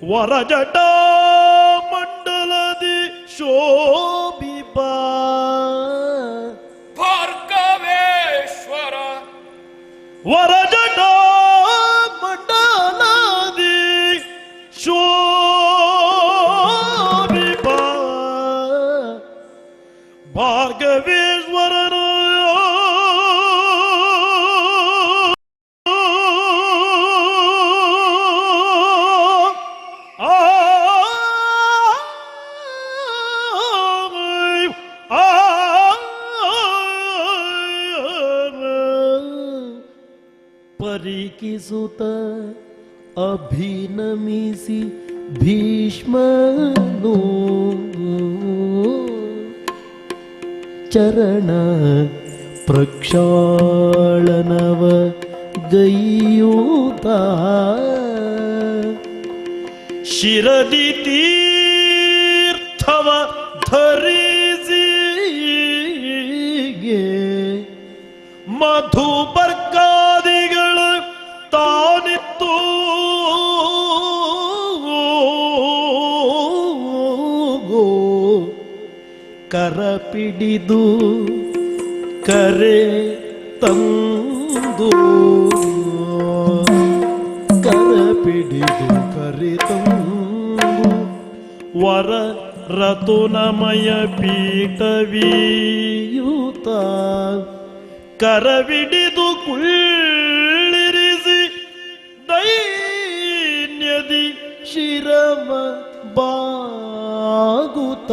ವರಜಟ ಮಂಡಲದಿ ಶೋಭಿಪ ಭಾರ್ಗವೇಶ್ವರ. ವರಜಟ सुत अभिनमीसि भीष्म चरण प्रक्षालनव गय्यूता शिरदितीर्थव गे मधुप ಕರ ಪಿಡಿದು ಕರೆ ತಂದು ಕರ ಪಿಡಿದು ಕರೆ ತಂದು ವರ ರತುನಮಯ ಪೀಠವೀಯೂತ ಕರವಿಡಿದು ಕುಳ್ಳಿರಿಸಿ ದೈನ್ಯದಿ ಶಿರಮ ಬಾಗುತ್ತ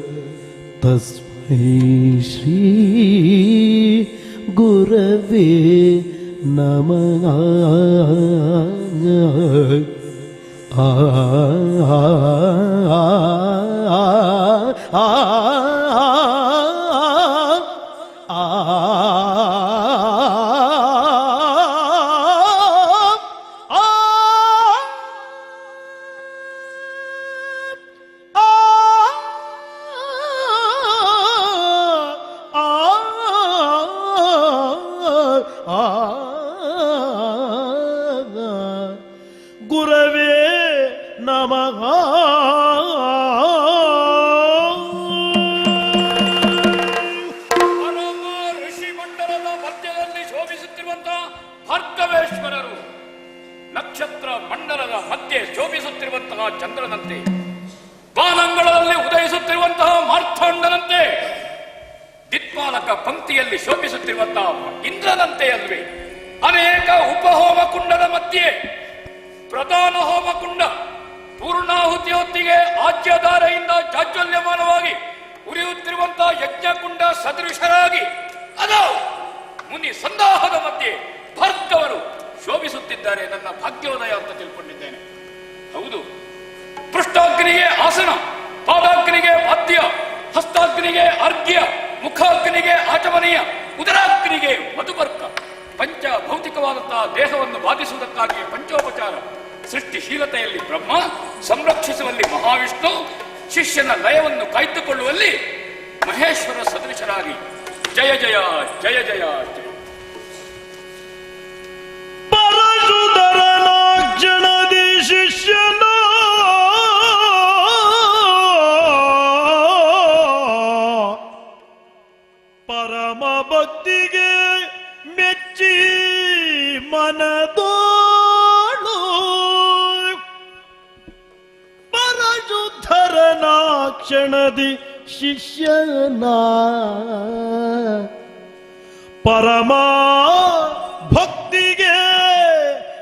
तस्मै श्री गुरवे नमः आ ಋಷಿ ಮಂಡಲದ ಮಧ್ಯದಲ್ಲಿ ಶೋಭಿಸುತ್ತಿರುವಂತಹ ಭಾರ್ಗವೇಶ್ವರರು ನಕ್ಷತ್ರ ಮಂಡಲದ ಮಧ್ಯೆ ಶೋಭಿಸುತ್ತಿರುವಂತಹ ಚಂದ್ರನಂತೆ ಬಾನಂಗಳದಲ್ಲಿ ಉದಯಿಸುತ್ತಿರುವಂತಹ ಮಾರ್ಥಾಂಡನಂತೆ ದಿಕ್ಪಾಲಕ ಪಂಕ್ತಿಯಲ್ಲಿ ಶೋಭಿಸುತ್ತಿರುವಂತಹ ಇಂದ್ರನಂತೆ ಅಲ್ವೇ, ಅನೇಕ ಉಪಹೋಮ ಕುಂಡದ ಮಧ್ಯೆ, ಪ್ರಧಾನ ಹೋಮಕುಂಡ ಪೂರ್ಣಾಹುತಿ ಹೊತ್ತಿಗೆ ಆಜ್ಯಧಾರೆಯಿಂದ ಜಾಜ್ವಲ್ಯಮಾನವಾಗಿ ಉರಿಯುತ್ತಿರುವಂತಹ ಯಜ್ಞಕುಂಡ ಸದೃಶರಾಗಿ ಅದು ಮುನಿ ಸಂದಾಹದ ಮಧ್ಯೆ ಭರ್ತವರು ಶೋಭಿಸುತ್ತಿದ್ದಾರೆ ನನ್ನ ಭಾಗ್ಯೋದಯ ಅಂತ ತಿಳ್ಕೊಂಡಿದ್ದೇನೆ. ಹೌದು. ಪೃಷ್ಠಾಗ್ನಿಗೆ ಆಸನ, ಪಾದಾಗ್ನಿಗೆ ವಾದ್ಯ, ಹಸ್ತಾಗ್ನಿಗೆ ಅರ್ಘ್ಯ, ಮುಖಾಗ್ನಿಗೆ ಆಚಮನೀಯ, ಉದರಾಗ್ನಿಗೆ ಮಧುಬರ್ಕ ಪಂಚ ಭೌತಿಕವಾದಂತಹ ದೇಹವನ್ನು ಬಾಧಿಸುವುದಕ್ಕಾಗಿ ಪಂಚೋಪಚಾರ. ಸೃಷ್ಟಿಶೀಲತೆಯಲ್ಲಿ ಬ್ರಹ್ಮ, ಸಂರಕ್ಷಿಸುವಲ್ಲಿ ಮಹಾವಿಷ್ಣು, ಶಿಷ್ಯನ ಲಯವನ್ನು ಕಾಯ್ದುಕೊಳ್ಳುವಲ್ಲಿ ಮಹೇಶ್ವರ ಸದೃಶರಾಗಿ. ಜಯ ಜಯ ಜಯ ಜಯ ಶಿಷ್ಯನ ಪರಮ ಭಕ್ತಿಗೆ ಮೆಚ್ಚಿ ಮನದೋಳು ಪರಶುಧರನಾಕ್ಷಣದಿ ಶಿಷ್ಯನ ಪರಮ ಭಕ್ತಿಗೆ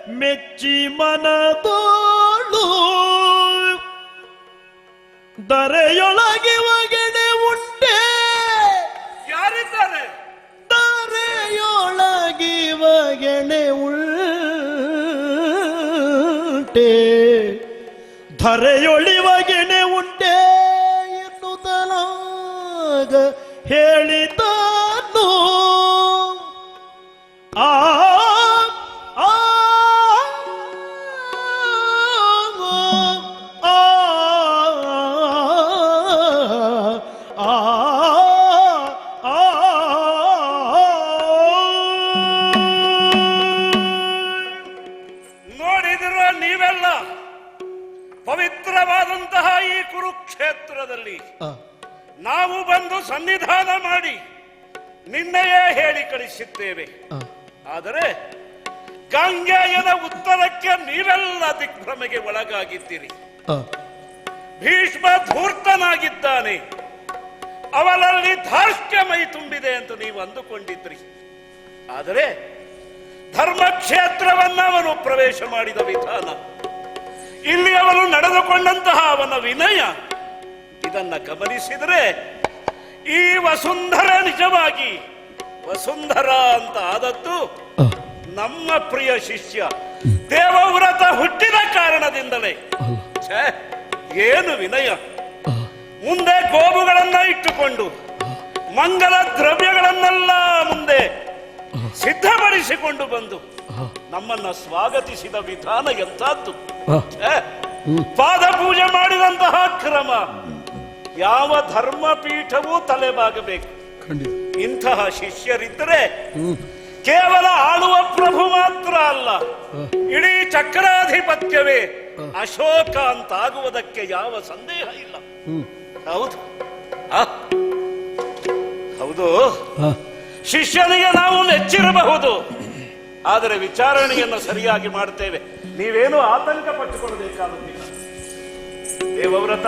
ಮೆಚ್ಚಿ ಮನದೋಳು ದರೆಯೊಳಗೆ ಒಗೆಡೆ ಉಂಟೆ. ಯಾರಿದ್ದಾರೆ? ದರೆಯೊಳಗೆ ಒಗೆಡೆ ಉಂಟೆ. ಧರೆಯೊಳಿವಗೆಣೆ ಉಂಟೆ ಎನ್ನುತ್ತಲಾಗ ಹೇಳಿದನು ಪವಿತ್ರವಾದಂತಹ ಈ ಕುರುಕ್ಷೇತ್ರದಲ್ಲಿ ನಾವು ಬಂದು ಸನ್ನಿಧಾನ ಮಾಡಿ ನಿನ್ನೆಯೇ ಹೇಳಿ ಕಳಿಸಿದ್ದೇವೆ. ಆದರೆ ಗಂಗೆಯನ ಉತ್ತರಕ್ಕೆ ನೀವೆಲ್ಲ ದಿಗ್ಭ್ರಮೆಗೆ ಒಳಗಾಗಿದ್ದೀರಿ. ಭೀಷ್ಮ ಧೂರ್ತನಾಗಿದ್ದಾನೆ. ಅವನಲ್ಲಿ ಧಾರ್ಷ್ಟ್ಯ ಮೈ ತುಂಬಿದೆ ಅಂತ ನೀವು ಅಂದುಕೊಂಡಿದ್ರಿ. ಆದರೆ ಧರ್ಮಕ್ಷೇತ್ರವನ್ನ ಅವನು ಪ್ರವೇಶ ಮಾಡಿದ ವಿಧಾನ. ಇಲ್ಲಿ ಅವನು ನಡೆದುಕೊಂಡಂತಹ ಅವನ ವಿನಯ ಇದನ್ನ ಗಮನಿಸಿದರೆ ಈ ವಸುಂಧರ ನಿಜವಾಗಿ ವಸುಂಧರ ಅಂತ ಆದದ್ದು ನಮ್ಮ ಪ್ರಿಯ ಶಿಷ್ಯ. ದೇವವ್ರತ ಹುಟ್ಟಿದ ಕಾರಣದಿಂದಲೇ. ಛೇ, ಏನು ವಿನಯ. ಮುಂದೆ ಗೋವುಗಳನ್ನ ಇಟ್ಟುಕೊಂಡು ಮಂಗಲ ದ್ರವ್ಯಗಳನ್ನೆಲ್ಲ ಮುಂದೆ ಸಿದ್ಧಪಡಿಸಿಕೊಂಡು ಬಂದು ನಮ್ಮನ್ನ ಸ್ವಾಗತಿಸಿದ ವಿಧಾನ ಎಂಥದ್ದು ಛೇ, ಪಾದ ಪೂಜೆ ಮಾಡಿದಂತಹ ಕ್ರಮ ಯಾವ ಧರ್ಮಪೀಠವೂ ತಲೆಬಾಗಬೇಕು. ಇಂತಹ ಶಿಷ್ಯರಿದ್ದರೆ ಕೇವಲ ಆಳುವ ಪ್ರಭು ಮಾತ್ರ ಅಲ್ಲ. ಇಡೀ ಚಕ್ರಾಧಿಪತ್ಯವೇ ಅಶೋಕ ಅಂತಾಗುವುದಕ್ಕೆ ಯಾವ ಸಂದೇಹ ಇಲ್ಲ. ಹೌದು? ಹೌದು. ಶಿಷ್ಯನಿಗೆ ನಾವು ನೆಚ್ಚಿರಬಹುದು. ಆದರೆ ವಿಚಾರಣೆಯನ್ನು ಸರಿಯಾಗಿ ಮಾಡುತ್ತೇವೆ. ನೀವೇನು ಆತಂಕ ಪಟ್ಟುಕೊಳ್ಳಬೇಕಾಗುತ್ತಿಲ್ಲ. ದೇವವ್ರತ.